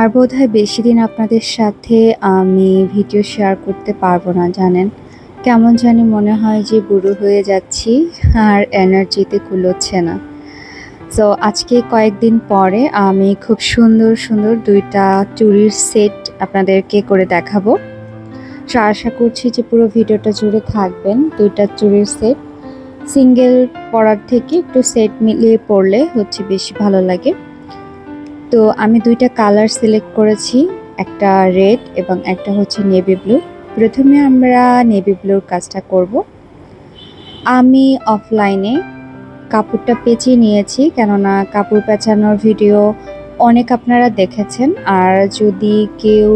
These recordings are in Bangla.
আর বোধহয় বেশি দিন আপনাদের সাথে আমি ভিডিও শেয়ার করতে পারব না, জানেন? কেমন জানি মনে হয় যে বুড়ো হয়ে যাচ্ছি আর এনার্জিতে কুলোচ্ছে না। তো আজকে কয়েকদিন পরে আমি খুব সুন্দর সুন্দর দুইটা চুরির সেট আপনাদেরকে করে দেখাবো। তো আশা করছি যে পুরো ভিডিওটা জুড়ে থাকবেন, দুইটা চুরির সেট। সিঙ্গেল পরার থেকে একটু সেট মিলিয়ে পড়লে হচ্ছে বেশি ভালো লাগে। তো আমি দুইটা কালার সিলেক্ট করেছি, একটা রেড এবং একটা হচ্ছে নেভি ব্লু প্রথমে আমরা নেভি ব্লুর কাজটা করব। আমি অফলাইনে কাপড়টা পেঁচিয়ে নিয়েছি, কেননা কাপড় পেঁচানোর ভিডিও অনেক আপনারা দেখেছেন। আর যদি কেউ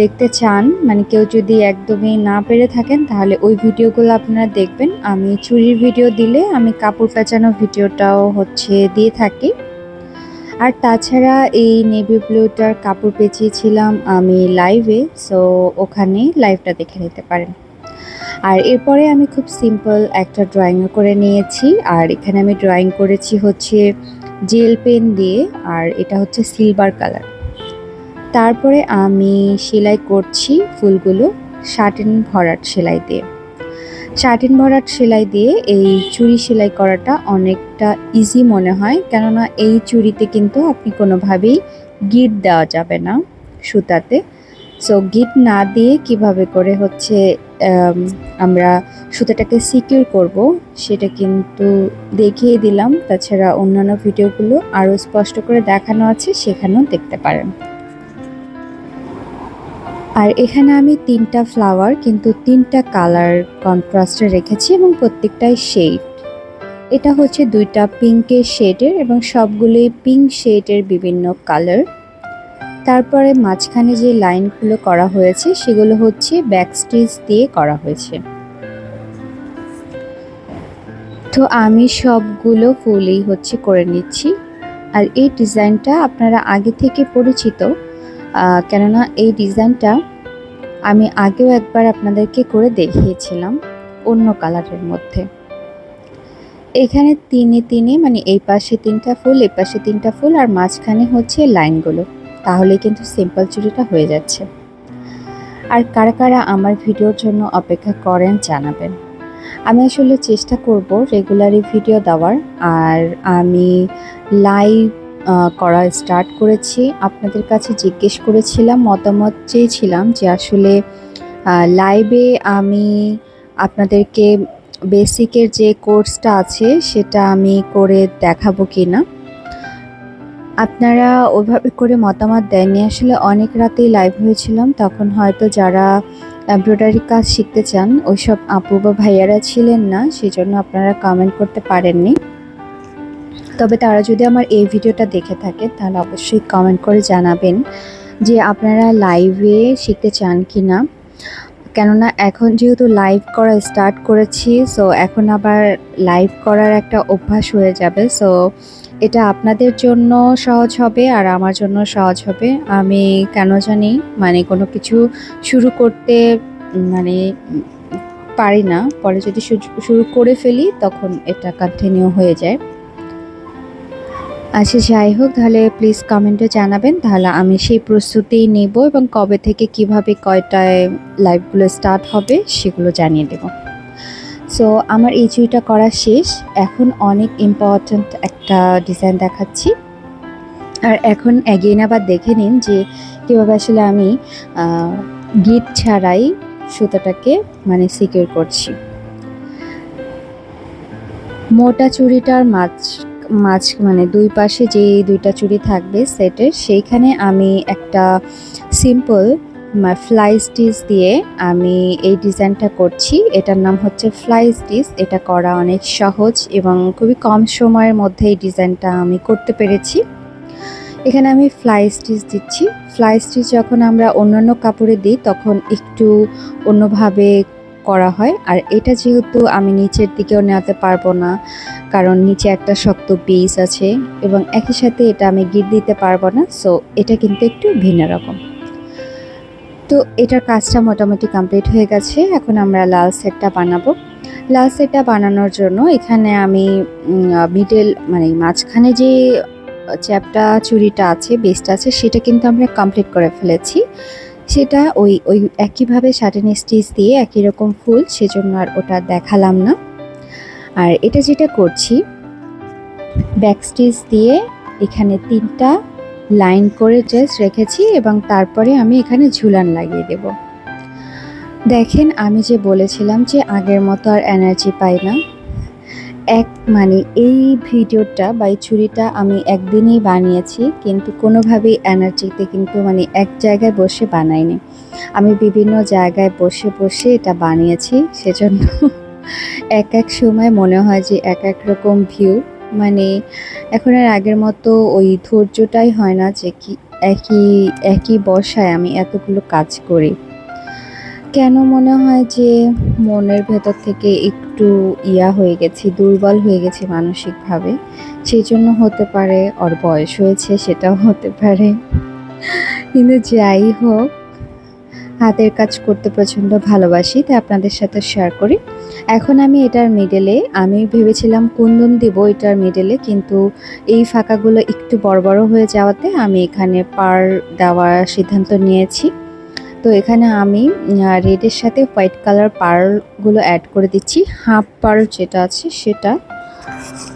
দেখতে চান মানে কেউ যদি একদমই না পেরে থাকেন, তাহলে ওই ভিডিওগুলো আপনারা দেখবেন। আমি চুরির ভিডিও দিলে আমি কাপড় পেঁচানোর ভিডিওটাও হচ্ছে দিয়ে থাকি। আর তাছাড়া এই নেভি ব্লুটার কাপড় পেঁচিয়েছিলাম আমি লাইভে সো ওখানে লাইভটা দেখে নিতে পারেন। আর এরপরে আমি খুব সিম্পল একটা ড্রয়িংও করে নিয়েছি, আর এখানে আমি ড্রয়িং করেছি হচ্ছে জেল পেন দিয়ে, আর এটা হচ্ছে সিলভার কালার তারপরে আমি সেলাই করছি ফুলগুলো শার্টিন ভরাট সেলাই দিয়ে। শার্টিন ভরাট সেলাই দিয়ে এই চুড়ি সেলাই করাটা অনেকটা ইজি মনে হয়। কেননা এই চুড়িতে কিন্তু আপনি কোনোভাবেই গিট দেওয়া যাবে না সুতাতে। সো গিট না দিয়ে কীভাবে করে হচ্ছে আমরা সুতাটাকে সিকিউর করব সেটা কিন্তু দেখিয়ে দিলাম। তাছাড়া অন্যান্য ভিডিওগুলো আরও স্পষ্ট করে দেখানো আছে, সেখানেও দেখতে পারেন। আর এখানে আমি তিনটা ফ্লাওয়ার কিন্তু তিনটা কালার কন্ট্রাস্টে রেখেছি এবং প্রত্যেকটাই শেড এটা হচ্ছে দুইটা পিঙ্কের শেডের এবং সবগুলোই পিঙ্ক শেডের বিভিন্ন কালার তারপরে মাঝখানে যে লাইনগুলো করা হয়েছে, সেগুলো হচ্ছে ব্যাক স্টিচ দিয়ে করা হয়েছে। তো আমি সবগুলো ফুলই হচ্ছে করে নিচ্ছি। আর এই ডিজাইনটা আপনারা আগে থেকে পরিচিত কেননা এই ডিজাইনটা আমি আগেও একবার আপনাদেরকে করে দেখিয়েছিলাম অন্য কালারের মধ্যে। এখানে তিনে তিনে মানে এই পাশে তিনটা ফুল এই পাশে তিনটা ফুল আর মাঝখানে হচ্ছে লাইনগুলো। তাহলে কিন্তু সিম্পল চুড়িটা হয়ে যাচ্ছে। আর কারা কারা আমার ভিডিওর জন্য অপেক্ষা করেন জানাবেন। আমি আসলে চেষ্টা করব রেগুলারই ভিডিও দেওয়ার। আর আমি লাইভ করা স্টার্ট করেছি। আপনাদের কাছে জিজ্ঞেস করেছিলাম, মতামত চেয়েছিলাম যে আসলে লাইভে আমি আপনাদেরকে বেসিকের যে কোর্সটা আছে, সেটা আমি করে দেখাবো কি না আপনারা ওইভাবে করে মতামত দেননি। আসলে অনেক রাতেই লাইভ হয়েছিলাম। তখন হয়তো যারা এমব্রয়ডারি কাজ শিখতে চান, ওইসব আপু বা ভাইয়ারা ছিলেন না, সেজন্য আপনারা কমেন্ট করতে পারেননি। তবে তারা যদি আমার এই ভিডিওটা দেখে থাকে, তাহলে অবশ্যই কমেন্ট করে জানাবেন যে আপনারা লাইভে শিখতে চান কি না কেননা এখন যেহেতু লাইভ করা স্টার্ট করেছি সো এখন আবার লাইভ করার একটা অভ্যাস হয়ে যাবে। সো এটা আপনাদের জন্য সহজ হবে আর আমার জন্য সহজ হবে। আমি কেন জানি মানে কোনো কিছু শুরু করতে মানে পারি না। পরে যদি শুরু- করে ফেলি, তখন এটা কন্টিনিউ হয়ে যায়। আচ্ছা যাই হোক, তাহলে প্লিজ কমেন্টে জানাবেন। তাহলে আমি সেই প্রস্তুতি নেব এবং কবে থেকে কীভাবে কয়টায় লাইভগুলো স্টার্ট হবে সেগুলো জানিয়ে দেব। সো আমার এই চুইটা করা শেষ। এখন অনেক ইম্পর্ট্যান্ট একটা ডিজাইন দেখাচ্ছি। আর এখন অ্যাগেন আবার দেখে নিন যে কীভাবে আসলে আমি গিট ছাড়াই সুতোটাকে মানে সিকিউর করছি। মোটা চুড়িটার মাছ মাছ মানে দুই পাশে যে দুইটা চুড়ি থাকবে সেটের, সেইখানে আমি একটা সিম্পল ফ্লাই স্টিচ দিয়ে আমি এই ডিজাইনটা করছি। এটার নাম হচ্ছে ফ্লাই স্টিচ এটা করা অনেক সহজ এবং খুবই কম সময়ের মধ্যে এই ডিজাইনটা আমি করতে পেরেছি। এখানে আমি ফ্লাই স্টিচ দিচ্ছি। ফ্লাই স্টিচ যখন আমরা অন্যান্য কাপড়ে দিই, তখন একটু অন্যভাবে করা হয়। আর এটা যেহেতু আমি নিচের দিকেও নেওয়াতে পারব না, কারণ নিচে একটা শক্ত বেস আছে এবং একই সাথে এটা আমি গিট দিতে পারব না সো এটা কিন্তু একটু ভিন্ন রকম। তো এটার কাজটা মোটামুটি কমপ্লিট হয়ে গেছে। এখন আমরা লাল সেটটা বানাবো। লাল সেটটা বানানোর জন্য এখানে আমি মিডল মানে মাঝখানে যে চ্যাপটা চুরিটা আছে বেসটা আছে, সেটা কিন্তু আমরা কমপ্লিট করে ফেলেছি। সেটা ওই ওই একইভাবে সাটেন স্টিচ দিয়ে একই রকম ফুল, সেজন্য আর ওটা দেখালাম না। আর এটা যেটা করছি ব্যাক স্টিচ দিয়ে এখানে তিনটা লাইন করে জাস্ট রেখেছি এবং তারপরে আমি এখানে ঝুলান লাগিয়ে দেব। দেখেন, আমি যে বলেছিলাম যে আগের মতো আর এনার্জি পাই না। এক মানে এই ভিডিওটা বা এই ছুরিটা আমি একদিনেই বানিয়েছি, কিন্তু কোনোভাবেই এনার্জিতে কিন্তু মানে এক জায়গায় বসে বানাইনি। আমি বিভিন্ন জায়গায় বসে বসে এটা বানিয়েছি, সেজন্য এক এক সময় মনে হয় যে এক এক রকম ভিউ মানে এখন আর আগের মতো ওই ধৈর্যটাই হয় না যে কি একই একই বসায় আমি এতগুলো কাজ করি। কেন মনে হয় যে মনের ভেতর থেকে একটু ইয়া হয়ে গেছি, দুর্বল হয়ে গেছি মানসিকভাবে? সেই জন্য হতে পারে ওর বয়স হয়েছে, সেটাও হতে পারে। কিন্তু যাই হোক, হাতের কাজ করতে প্রচণ্ড ভালোবাসি, তাই আপনাদের সাথে শেয়ার করি। এখন আমি এটার মিডলে আমি ভেবেছিলাম কুন্দন দিব এটার মিডেলে কিন্তু এই ফাঁকাগুলো একটু বড় বড় হয়ে যাওয়াতে আমি এখানে পার দেওয়ার সিদ্ধান্ত নিয়েছি। তো এখানে আমি রেডের সাথে হোয়াইট কালার পার্লগুলো অ্যাড করে দিচ্ছি। হাফ পার্ল যেটা আছে সেটা।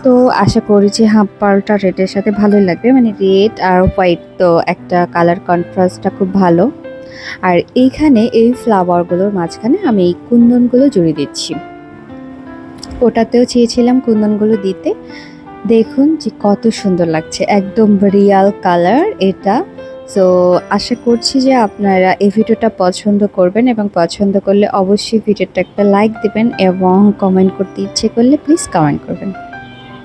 তো আশা করি যে হাফ পার্লটা রেডের সাথে ভালোই লাগবে। মানে রেড আর হোয়াইট তো একটা কালার কন্ট্রাস্টটা খুব ভালো। আর এইখানে এই ফ্লাওয়ারগুলোর মাঝখানে আমি এই কুন্দনগুলো জড়িয়ে দিচ্ছি। ওটাতেও চেয়েছিলাম কুন্দনগুলো দিতে। দেখুন যে কত সুন্দর লাগছে। একদম রিয়াল কালার এটা। সো আশা করছি যে আপনারা এই ভিডিওটা পছন্দ করবেন এবং পছন্দ করলে অবশ্যই ভিডিওটা একটা লাইক দেবেন এবং কমেন্ট করতে ইচ্ছে করলে প্লিজ কমেন্ট করবেন।